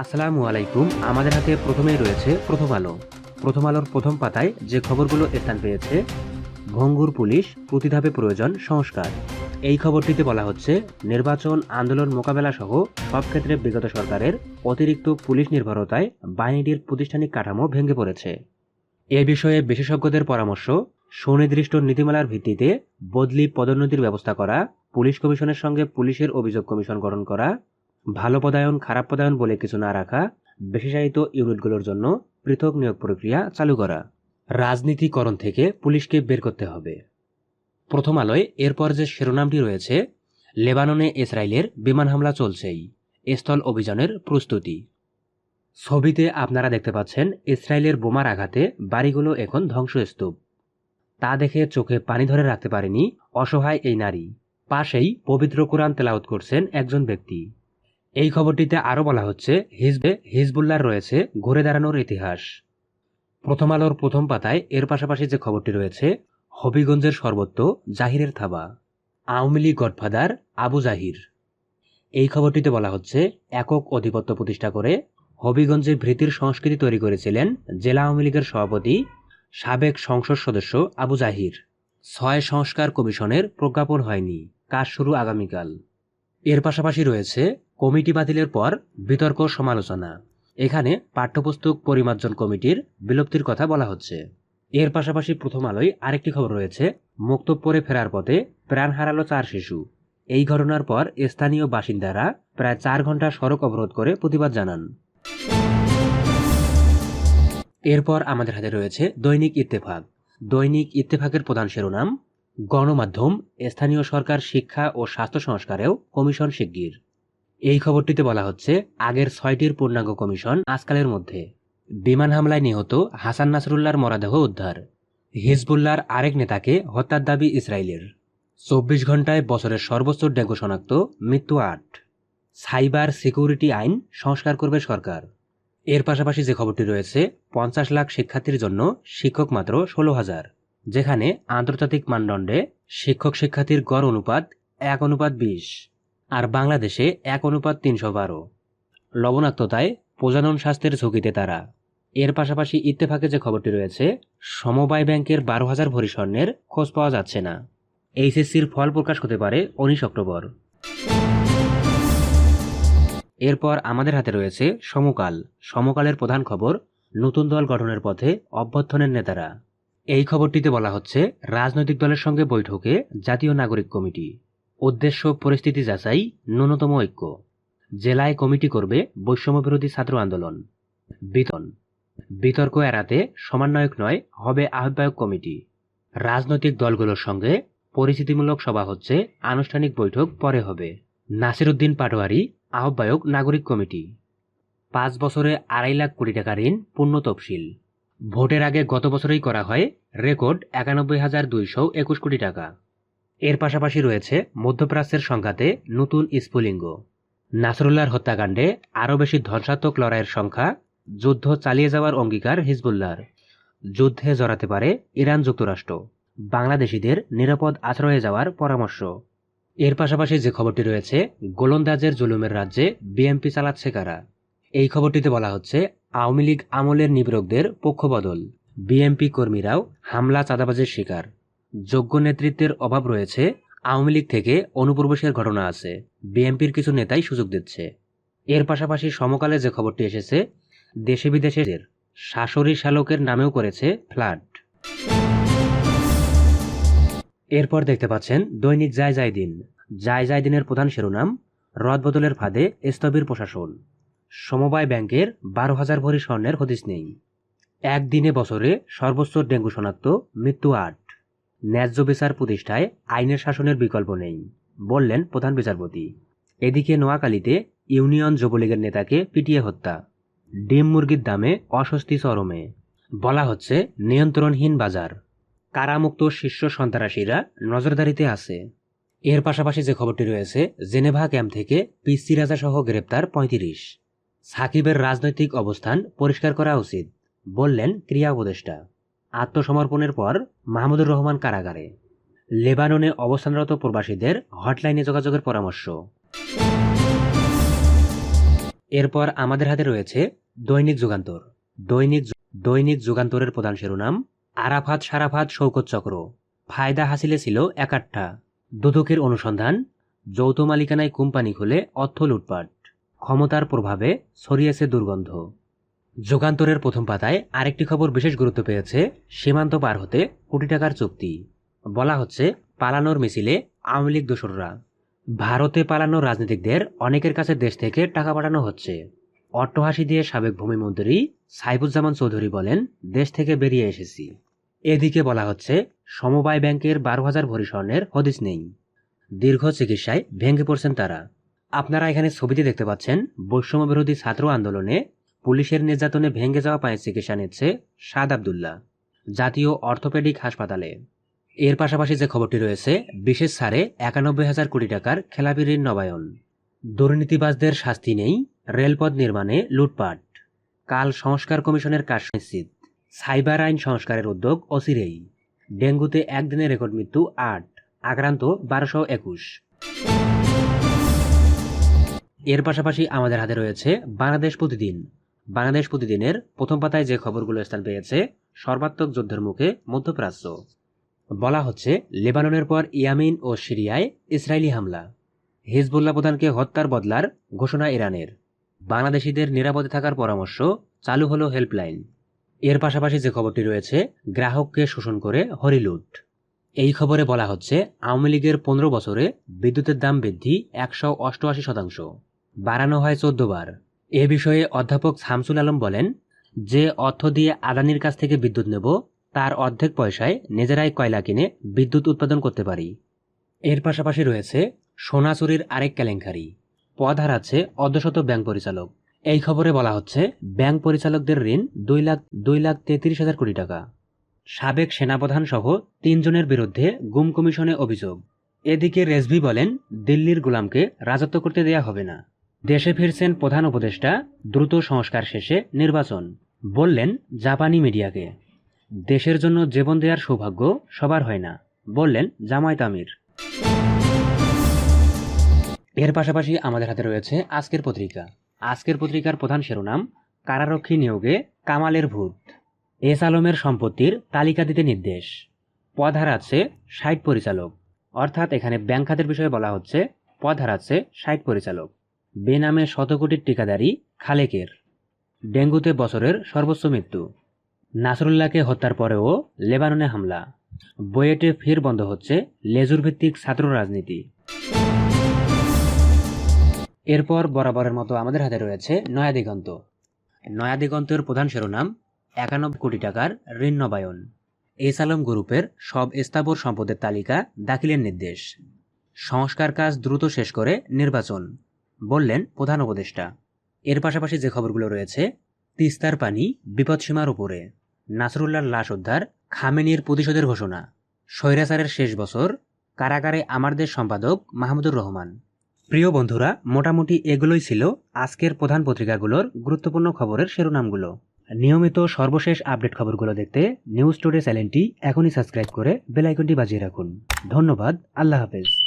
আসসালামু আলাইকুম। আমাদের হাতে প্রথমেই রয়েছে প্রথম আলো। প্রথম আলোর প্রথম পাতায় যে খবরগুলো স্থান পেয়েছে ভঙ্গুর পুলিশ, প্রতিধাপে প্রয়োজন সংস্কার। এই খবরটিতে বলা হচ্ছে, নির্বাচন, আন্দোলন মোকাবেলা সহ সব ক্ষেত্রে বিগত সরকারের অতিরিক্ত পুলিশ নির্ভরতায় বাহিনীর প্রাতিষ্ঠানিক কাঠামো ভেঙে পড়েছে। এ বিষয়ে বিশেষজ্ঞদের পরামর্শ, সুনির্দিষ্ট নীতিমালার ভিত্তিতে বদলি পদোন্নতির ব্যবস্থা করা, পুলিশ কমিশনের সঙ্গে পুলিশের অভিযোগ কমিশন গঠন করা ভালো পদায়ন, খারাপ পদায়ন বলে কিছু না রাখা, বিশেষায়িত ইউনিটগুলোর জন্য পৃথক নিয়োগ প্রক্রিয়া চালু করা। রাজনীতিকরণ থেকে পুলিশকে বের করতে হবে। প্রথম আলোয় এরপর যে শিরোনামটি রয়েছে, লেবাননে ইসরায়েলের বিমান হামলা চলছেই। স্থল অভিযানের প্রস্তুতি। ছবিতে আপনারা দেখতে পাচ্ছেন, ইসরায়েলের বোমার আঘাতে বাড়িগুলো এখন ধ্বংসস্তূপ। তা দেখে চোখে পানি ধরে রাখতে পারেনি অসহায় এই নারী। পাশেই পবিত্র কোরআন তেলাওত করছেন একজন ব্যক্তি। এই খবরটিতে আরও বলা হচ্ছে হিজবে হিজবুল্লার রয়েছে, ঘুরে দাঁড়ানোর ইতিহাস। প্রথম আলোর প্রথম পাতায় এর পাশাপাশি যে খবরটি রয়েছে, হবিগঞ্জের সর্বত্র জাহিরের থাবা। আওয়ামী লীগ গডফাদার আবু জাহির। এই খবরটিতে বলা হচ্ছে, একক অধিপত্য প্রতিষ্ঠা করে হবিগঞ্জে ভৃতির সংস্কৃতি তৈরি করেছিলেন জেলা আওয়ামী লীগের সভাপতি, সাবেক সংসদ সদস্য আবু জাহির। ছয় সংস্কার কমিশনের প্রজ্ঞাপন হয়নি। কাজ শুরু আগামীকাল। এর পাশাপাশি রয়েছে কমিটি বাতিলের পর বিতর্ক সমালোচনা। এখানে পাঠ্যপুস্তক পরিমার্জন কমিটির বিলুপ্তির কথা বলা হচ্ছে। এর পাশাপাশি প্রথম আলোয় আরেকটি খবর রয়েছে মুক্তব্যরে ফেরার পথে প্রাণ হারালো চার শিশু। এই ঘটনার পর স্থানীয় বাসিন্দারা প্রায় চার ঘণ্টা সড়ক অবরোধ করে প্রতিবাদ জানান। এরপর আমাদের হাতে রয়েছে দৈনিক ইত্তেফাক। দৈনিক ইত্তেফাকের প্রধান শিরোনাম, গণমাধ্যম, স্থানীয় সরকার শিক্ষা ও স্বাস্থ্য সংস্কারেও কমিশন শিগগির। এই খবরটিতে বলা হচ্ছে, আগের ছয়টির পূর্ণাঙ্গ কমিশন আজকালের মধ্যে। বিমান হামলায় নিহত হাসান নাসরুল্লাহর মরাদেহ উদ্ধার। হিজবুল্লার আরেক নেতাকে হত্যার দাবি ইসরায়েলের। চব্বিশ ঘন্টায় বছরের সর্বোচ্চ ডেঙ্গু শনাক্ত, মৃত্যু আট। সাইবার সিকিউরিটি আইন সংস্কার করবে সরকার। এর পাশাপাশি যে খবরটি রয়েছে, পঞ্চাশ লাখ শিক্ষার্থীর জন্য শিক্ষক মাত্র ষোলো হাজার, যেখানে আন্তর্জাতিক মানদণ্ডে শিক্ষক শিক্ষার্থীর গড় অনুপাত এক অনুপাত বিশ। আর বাংলাদেশে এক অনুপাত তিনশো বারো। লবণাক্ততায় প্রজনন স্বাস্থ্যের ঝুঁকিতে তারা। এর পাশাপাশি ইত্তেফাকে যে খবরটি রয়েছে, সমবায় ব্যাংকের বারো হাজার ভরি স্বর্ণের খোঁজ পাওয়া যাচ্ছে না। এইচএসসির ফল প্রকাশ হতে পারে উনিশ অক্টোবর। এরপর আমাদের হাতে রয়েছে সমকাল। সমকালের প্রধান খবর, নতুন দল গঠনের পথে অভ্যর্থনের নেতারা। এই খবরটিতে বলা হচ্ছে, রাজনৈতিক দলের সঙ্গে বৈঠকে জাতীয় নাগরিক কমিটি। উদ্দেশ্য পরিস্থিতি যাচাই ন্যূনতম ঐক্য। জেলায় কমিটি করবে বৈষম্যবিরোধী ছাত্র আন্দোলন। বিতন বিতর্ক এড়াতে সমন্বয়ক নয়, হবে আহ্বায়ক কমিটি। রাজনৈতিক দলগুলোর সঙ্গে পরিচিতিমূলক সভা হচ্ছে, আনুষ্ঠানিক বৈঠক পরে হবে। নাসিরুদ্দিন পাটোয়ারি, আহ্বায়ক নাগরিক কমিটি। পাঁচ বছরে আড়াই লাখ কোটি টাকা ঋণ, পূর্ণ তফসিল। ভোটের আগে গত বছরেই করা হয় রেকর্ড একানব্বই হাজার দুইশো একুশ কোটি টাকা। এর পাশাপাশি রয়েছে মধ্যপ্রাচ্যের সংঘাতে নতুন স্ফুলিঙ্গ। নাসরুল্লাহর হত্যাকাণ্ডে আরও বেশি ধ্বংসাত্মক লড়াইয়ের সংখ্যা যুদ্ধ চালিয়ে যাওয়ার অঙ্গীকার হিজবুল্লাহর। যুদ্ধে জড়াতে পারে ইরান যুক্তরাষ্ট্র। বাংলাদেশিদের নিরাপদ আশ্রয়ে যাওয়ার পরামর্শ। এর পাশাপাশি যে খবরটি রয়েছে, গোলন্দাজের জুলুমের রাজ্যে বিএমপি চালাচ্ছে কারা? এই খবরটিতে বলা হচ্ছে, আওয়ামী লীগ আমলের নিবরকদের পক্ষবদল বিএমপি কর্মীরাও হামলা চাঁদাবাজের শিকার। যোগ্য নেতৃত্বের অভাব রয়েছে, আওয়ামী লীগ থেকে অনুপ্রবেশের ঘটনা আছে, বিএনপির কিছু নেতাই সুযোগ দিচ্ছে। এর পাশাপাশি সমকালে যে খবরটি এসেছে, দেশে বিদেশের শাশুড়ি শালকের নামেও করেছে ফ্লাড। এরপর দেখতে পাচ্ছেন দৈনিক জায় যায় দিন। জায় যায় দিনের প্রধান শিরোনাম রদবদলের ফাঁদে স্তবির প্রশাসন। সমবায় ব্যাংকের বারো হাজার ভরি স্বর্ণের হদিস নেই। একদিনে বছরে সর্বোচ্চ ডেঙ্গু শনাক্ত, মৃত্যু আট। ন্যায্য বিচার প্রতিষ্ঠায় আইনের শাসনের বিকল্প নেই, বললেন প্রধান বিচারপতি। এদিকে নোয়াখালীতে ইউনিয়ন যুবলীগের নেতাকে পিটিয়ে হত্যা, ডিম মুরগির দামে অস্বস্তি চরমে, বলা হচ্ছে নিয়ন্ত্রণহীন বাজার। কারামুক্ত শীর্ষ সন্ত্রাসীরা নজরদারিতে আছে। এর পাশাপাশি যে খবরটি রয়েছে, জেনেভা ক্যাম্প থেকে পিসি রাজা সহ গ্রেপ্তার পঁয়ত্রিশ। সাকিবের রাজনৈতিক অবস্থান পরিষ্কার করা উচিত, বললেন ক্রিয়া উপদেষ্টা। আত্মসমর্পণের পর মাহমুদুর রহমান কারাগারে। লেবাননে অবস্থানরত প্রবাসীদের হটলাইনে যোগাযোগের পরামর্শ। এরপর আমাদের হাতে রয়েছে দৈনিক যুগান্তর। দৈনিক দৈনিক যুগান্তরের প্রধান শিরোনাম, আরাফাত সারাফাত শৌকত চক্র। ফায়দা হাসিলে ছিল একাট্টা। দুদকের অনুসন্ধান, যৌথ মালিকানায় কোম্পানি খুলে অর্থ লুটপাট। ক্ষমতার প্রভাবে ছড়িয়েছে দুর্গন্ধ। যুগান্তরের প্রথম পাতায় আরেকটি খবর বিশেষ গুরুত্ব পেয়েছে, সীমান্ত পার হতে কোটি টাকার চুক্তি। বলা হচ্ছে, পালানোর মিছিলে আওয়ামী লীগ দোসররা। ভারতে পালানো রাজনীতিকদের অনেকের কাছে দেশ থেকে টাকা পাঠানো হচ্ছে। অট্টহাসি দিয়ে সাবেক ভূমিমন্ত্রী সাইফুজ্জামান চৌধুরী বলেন, দেশ থেকে বেরিয়ে এসেছি। এদিকে বলা হচ্ছে, সমবায় ব্যাংকের বারো হাজার ভরি স্বর্ণের হদিস নেই। দীর্ঘ চিকিৎসায় ভেঙে পড়ছেন তারা। আপনারা এখানে ছবিতে দেখতে পাচ্ছেন বৈষম্য বিরোধী ছাত্র আন্দোলনে পুলিশের নির্যাতনে ভেঙে যাওয়া পায়ে চিকিৎসা নিচ্ছে সাদ আবদুল্লাহ, জাতীয় অর্থোপেডিক হাসপাতালে। এর পাশাপাশি যে খবরটি রয়েছে, বিশেষ ছাড়ে একানব্বই হাজার কোটি টাকার খেলাপি ঋণ নবায়ন। দুর্নীতিবাজদের শাস্তি নেই, রেলপথ নির্মাণে লুটপাট। কাল সংস্কার কমিশনের কাজ নিশ্চিত। সাইবার আইন সংস্কারের উদ্যোগ অচিরেই। ডেঙ্গুতে একদিনে রেকর্ড মৃত্যু আট, আক্রান্ত বারোশো একুশ। এর পাশাপাশি আমাদের হাতে রয়েছে বাংলাদেশ প্রতিদিন। বাংলাদেশ প্রতিদিনের প্রথম পাতায় যে খবরগুলো স্থান পেয়েছে, সর্বাত্মক যুদ্ধের মুখে মধ্যপ্রাচ্য। বলা হচ্ছে, লেবাননের পর ইয়ামিন ও সিরিয়ায় ইসরায়েলি হামলা। হিজবুল্লাহ প্রধানকে হত্যার বদলার ঘোষণা ইরানের। বাংলাদেশিদের নিরাপদে থাকার পরামর্শ চালু হলো হেল্পলাইন। এর পাশাপাশি যে খবরটি রয়েছে, গ্রাহককে শোষণ করে হরিলুট এই খবরে বলা হচ্ছে, আওয়ামী লীগের পনেরো বছরে বিদ্যুতের দাম বৃদ্ধি একশো অষ্টআশি শতাংশ। বাড়ানো হয় চোদ্দ বার এ বিষয়ে অধ্যাপক শামসুল আলম বলেন, যে অর্থ দিয়ে আদানির কাছ থেকে বিদ্যুৎ নেব, তার অর্ধেক পয়সায় নিজেরাই কয়লা কিনে বিদ্যুৎ উৎপাদন করতে পারি। এর পাশাপাশি রয়েছে সোনা চুরির আরেক কেলেঙ্কারি। পদ হারাচ্ছে অর্ধশত ব্যাংক পরিচালক। এই খবরে বলা হচ্ছে, ব্যাংক পরিচালকদের ঋণ দুই লাখ দুই লাখ তেত্রিশ হাজার কোটি টাকা। সাবেক সেনাপ্রধান সহ তিনজনের বিরুদ্ধে গুম কমিশনে অভিযোগ। এদিকে রেজভি বলেন, দিল্লির গোলামকে রাজত্ব করতে দেয়া হবে না। দেশে ফিরছেন প্রধান উপদেষ্টা, দ্রুত সংস্কার শেষে নির্বাচন, বললেন জাপানি মিডিয়াকে। দেশের জন্য জীবন দেওয়ার সৌভাগ্য সবার হয় না, বললেন জামায়াত আমির। এর পাশাপাশি আমাদের হাতে রয়েছে আজকের পত্রিকা। আজকের পত্রিকার প্রধান শিরোনাম, কারারক্ষী নিয়োগে কামালের ভূত। এস আলমের সম্পত্তির তালিকা দিতে নির্দেশ। পদ হারাচ্ছে ষাট পরিচালক। অর্থাৎ এখানে ব্যাংক খাতের বিষয়ে বলা হচ্ছে, পদ হারাচ্ছে ষাট পরিচালক। বেনামে শত কোটির ঠিকাদারি খালেকের। ডেঙ্গুতে বছরের সর্বোচ্চ মৃত্যু। নাসরুল্লাহকে হত্যার পরেও লেবাননে হামলা। বইয়েটে ফের বন্ধ হচ্ছে লেজুর ভিত্তিক ছাত্র রাজনীতি। এরপর বরাবরের মতো আমাদের হাতে রয়েছে নয়া দিগন্ত। নয়া দিগন্তের প্রধান শিরোনাম, একানব্বই কোটি টাকার ঋণ নবায়ন। এস আলম গ্রুপের সব স্থাবর সম্পদের তালিকা দাখিলের নির্দেশ। সংস্কার কাজ দ্রুত শেষ করে নির্বাচন। বললেন প্রধান উপদেষ্টা, এর পাশাপাশি যে খবরগুলো রয়েছে, তিস্তার পানি বিপদসীমার উপরে। নাসরুল্লাহর লাশ উদ্ধার খামেনির প্রতিশোধের ঘোষণা। স্বৈরাচারের শেষ বছর, কারাগারে আমার দেশ সম্পাদক মাহমুদুর রহমান। প্রিয় বন্ধুরা, মোটামুটি এগুলোই ছিল আজকের প্রধান পত্রিকাগুলোর গুরুত্বপূর্ণ খবরের শিরোনামগুলো। নিয়মিত সর্বশেষ আপডেট খবরগুলো দেখতে নিউজ টুডে চ্যানেলটি এখনই সাবস্ক্রাইব করে বেল আইকনটি বাজিয়ে রাখুন। ধন্যবাদ, আল্লাহ হাফেজ।